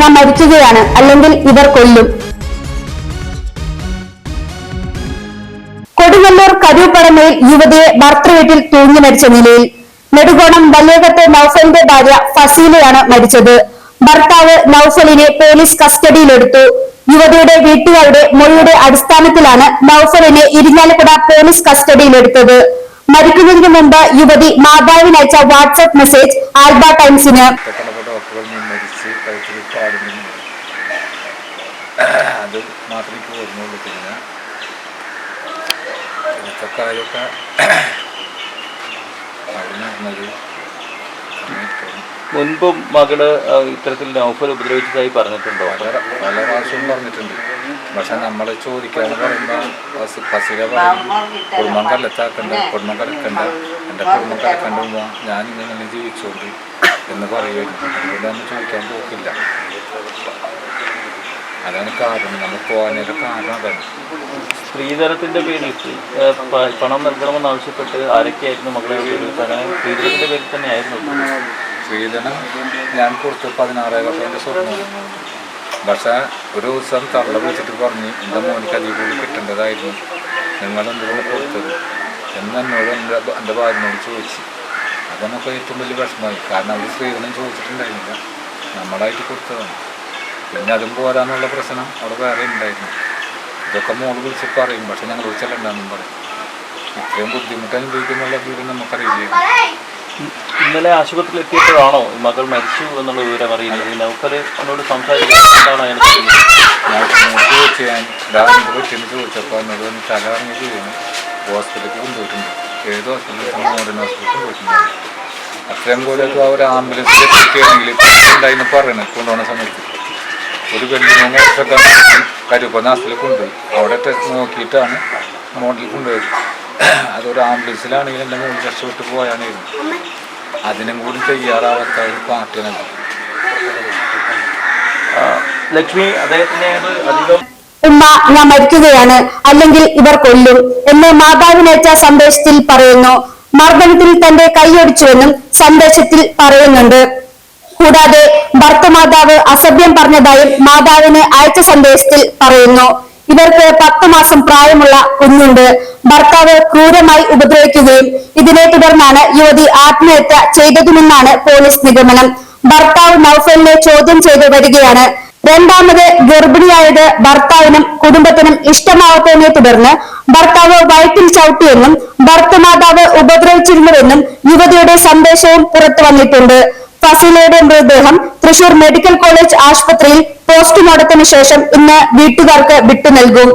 ഞാൻ മരിക്കുകയാണ്. അല്ലെങ്കിൽ ഇവർ കൊല്ലും. കൊടുങ്ങല്ലൂർ കരൂപ്പടമയിൽ യുവതിയെ ഭർത്തൃവീട്ടിൽ തൂങ്ങി മരിച്ച നിലയിൽ നെടുകോണം വലിയകത്തെ നൌഫലിന്റെ ഭാര്യ ഫസീലയാണ് മരിച്ചത്. ഭർത്താവ് നൌഫലിനെ പോലീസ് കസ്റ്റഡിയിലെടുത്തു. യുവതിയുടെ വീട്ടുകാരുടെ മൊഴിയുടെ അടിസ്ഥാനത്തിലാണ് നൌഫലിനെ ഇരിഞ്ഞാലക്കുട പോലീസ് കസ്റ്റഡിയിലെടുത്തത്. മരിക്കുന്നതിന് മുമ്പ് യുവതി മാതാവിനയച്ച വാട്സ്ആപ്പ് മെസ്സേജ് ആൽബ ടൈംസിന്. പാടുന്നു അത് മാത്രമേ എനിക്ക് ഓർമ്മയുള്ളൂ പിന്നെ. ഇന്നത്തെ കാര്യമൊക്കെ നടന്നത് മുൻപും മകൾ ഇത്തരത്തിൽ നൗഫൽ ഉപദ്രവിച്ചതായി പറഞ്ഞിട്ടുണ്ടോ? പല പ്രാവശ്യം പറഞ്ഞിട്ടുണ്ട്. പക്ഷെ നമ്മളെ ചോദിക്കാന്ന് പറയുമ്പോൾ പസിക പറയും. കുടുംബം കല്ലെത്താക്കണ്ട കുടുംബം കലക്കണ്ട എന്റെ കുടുംബം കലക്കണ്ട ഞാൻ ഇങ്ങനെ ജീവിച്ചോണ്ട് എന്ന് പറയുമായിരുന്നു അതുകൊണ്ട് നമ്മൾ ചോദിക്കാൻ പോക്കില്ല. അതാണ് കാരണം. നമ്മൾ പോകാനൊരു കാരണം അതാണ്. സ്ത്രീധനത്തിന്റെ പേരിൽ പണം നൽകണമെന്ന് ആവശ്യപ്പെട്ട് ആരൊക്കെയായിരുന്നു മകളെ അങ്ങനെ സ്ത്രീധനത്തിന്റെ പേരിൽ തന്നെയായിരുന്നു. സ്ത്രീധനം ഞാൻ കൊടുത്തു പതിനാറേ വർഷം സ്വർണം പക്ഷേ ഒരു ദിവസം തള്ള വിളിച്ചിട്ട് പറഞ്ഞ് എന്റെ മോനിക്ക് അതിൽ കൂടി കിട്ടേണ്ടതായിരുന്നു. നിങ്ങളെന്തുകൊണ്ട് കൊടുത്തത്? എന്ന് എന്നോട് എന്റെ എന്റെ ഭാര്യനോട് ചോദിച്ചു. അതൊക്കെ ഏറ്റവും വലിയ വിഷമമായി. കാരണം അവർ സ്ത്രീധനം ചോദിച്ചിട്ടുണ്ടായിരുന്നില്ല. നമ്മളായിട്ട് കൊടുത്തതാണ്. പിന്നെ അതും പോരാന്നുള്ള പ്രശ്നം അവിടെ വേറെ ഉണ്ടായിരുന്നു. ഇതൊക്കെ മോൾ വിളിച്ച് പറയും. പക്ഷെ ഞങ്ങൾ വിളിച്ചല്ലെന്നും പറയും. ഇത്രയും ബുദ്ധിമുട്ട് അനുഭവിക്കുന്നുള്ള വിവരം നമുക്കറിയില്ല? ഇന്നലെ ആശുപത്രിയിൽ എത്തിയപ്പോഴാണോ മകൾ മരിച്ചു എന്നുള്ള വിവരം അറിയുന്നത്? നൗഫൽ എന്നോട് സംസാരിക്കാൻ അയാൾ ചോദിച്ചു ഞാൻ ചോദിച്ചപ്പോൾ എന്നോട് തല ഇറങ്ങി ചെയ്യുന്നു ഹോസ്പിറ്റലിൽ കൊണ്ടുപോയിട്ടുണ്ട്. ഏത് ഹോസ്പിറ്റലിൽ മോഡേൺ ഹോസ്പിറ്റലിൽ കൊണ്ടുപോയിട്ടുണ്ട് അത്രയും പോലെയൊക്കെ ആ ഒരു ആംബുലൻസിൽ എത്തിക്കുകയാണെങ്കിൽ ഉണ്ടായിരുന്നു പറയണത് കൊണ്ടുപോകുന്ന സമയത്ത്. ഒരു വലിയ മൂന്ന് വർഷമൊക്കെ ഹാസ്റ്റലിൽ കൊണ്ടുപോയി. അവിടെ ടെസ്റ്റ് നോക്കിയിട്ടാണ് മോഡലിൽ കൊണ്ടുപോയത്. അതൊരു ആംബുലൻസിലാണെങ്കിൽ എന്റെ മൂന്ന് രക്ഷപ്പെട്ട് പോയാണെങ്കിലും അതിനും കൂടി തയ്യാറാവാത്ത ഒരു പാർട്ടിയാണ് ലക്ഷ്മി അദ്ദേഹത്തിന്റെ അധികം ഉമ്മ ഞാൻ മരിക്കുകയാണ്. അല്ലെങ്കിൽ ഇവർ കൊല്ലും എന്ന് മാതാവിനേറ്റ സന്ദേശത്തിൽ പറയുന്നു. മർദ്ദനത്തിൽ തന്റെ കൈയൊടിച്ചുവെന്നും സന്ദേശത്തിൽ പറയുന്നുണ്ട്. കൂടാതെ ഭർത്തമാതാവ് അസഭ്യം പറഞ്ഞതായും മാതാവിന് അയച്ച സന്ദേശത്തിൽ പറയുന്നു. ഇവർക്ക് പത്ത് മാസം പ്രായമുള്ള കുഞ്ഞുണ്ട്. ഭർത്താവ് ക്രൂരമായി ഉപദ്രവിക്കുകയും ഇതിനെ തുടർന്നാണ് യുവതി ആത്മഹത്യ ചെയ്തതുമെന്നാണ് പോലീസ് നിഗമനം. ഭർത്താവ് നൌഫലിനെ ചോദ്യം ചെയ്തു വരികയാണ്. രണ്ടാമത് ഗർഭിണിയായത് ഭർത്താവിനും കുടുംബത്തിനും ഇഷ്ടമാവാത്തതിനെ തുടർന്ന് ഭർത്താവ് വയറ്റിൽ ചവിട്ടിയെന്നും ഭർത്തമാതാവ് ഉപദ്രവിച്ചിരുന്നുവെന്നും യുവതിയുടെ സന്ദേശവും പുറത്തു വന്നിട്ടുണ്ട്. ഫസീലയുടെ മൃതദേഹം തൃശൂർ മെഡിക്കൽ കോളേജ് ആശുപത്രിയിൽ പോസ്റ്റ്മോർട്ടത്തിന് ശേഷം ഇന്ന് വീട്ടുകാർക്ക് വിട്ടു നൽകും.